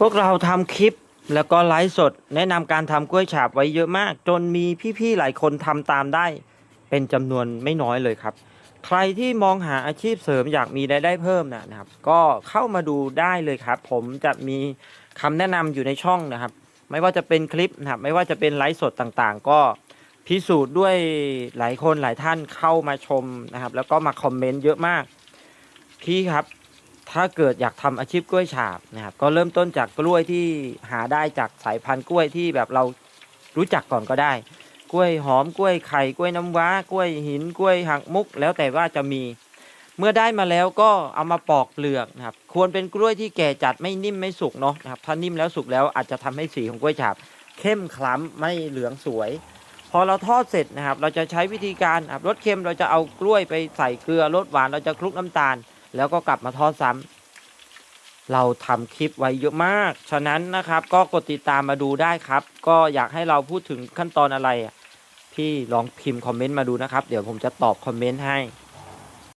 พวกเราทำคลิปแล้วก็ไลฟ์สด แนะนำการทำกล้วยฉาบไว้เยอะมาก จนมีพี่ๆหลายคนทำตามได้ เป็นจำนวนไม่น้อยเลยครับ ใครที่มองหาอาชีพเสริมอยากมีรายได้เพิ่มนะครับ ก็เข้ามาดูได้เลยครับ ผมจะมีคำแนะนำอยู่ในช่องนะครับ ไม่ว่าจะเป็นคลิปนะครับ ไม่ว่าจะเป็นไลฟ์สดต่างๆ ก็พิสูจน์ด้วยหลายคนหลายท่านเข้ามาชมนะครับ แล้วก็มาคอมเมนต์เยอะมาก พี่ครับ ถ้าเกิดอยากทำอาชีพกล้วยฉาบนะครับก็เริ่มต้นจากกล้วยที่หาได้จากสายพันธุ์กล้วยที่แบบเรารู้จักก่อนก็ได้ กล้วยหอมกล้วยไข่กล้วยน้ำว้ากล้วยหินกล้วยหักมุก แล้วแต่ว่าจะมี เมื่อได้มาแล้วก็เอามาปอกเปลือกนะครับควรเป็นกล้วยที่แก่จัดไม่นิ่มไม่สุกเนาะนะครับถ้านิ่มแล้วสุกแล้วอาจจะทำให้สีของกล้วยฉาบ เข้มคล้ำไม่เหลืองสวย พอเราทอดเสร็จนะครับ เราจะใช้วิธีการรสเค็มเราจะเอากล้วยไปใส่เกลือรสหวานเราจะคลุกน้ำตาล แล้วก็กลับมาทอดซ้ำเราทำคลิปไว้เยอะมาก ฉะนั้นนะครับ ก็กดติดตามมาดูได้ครับ ก็อยากให้เราพูดถึงขั้นตอนอะไร พี่ลองพิมพ์คอมเมนต์มาดูนะครับ เดี๋ยวผมจะตอบคอมเมนต์ให้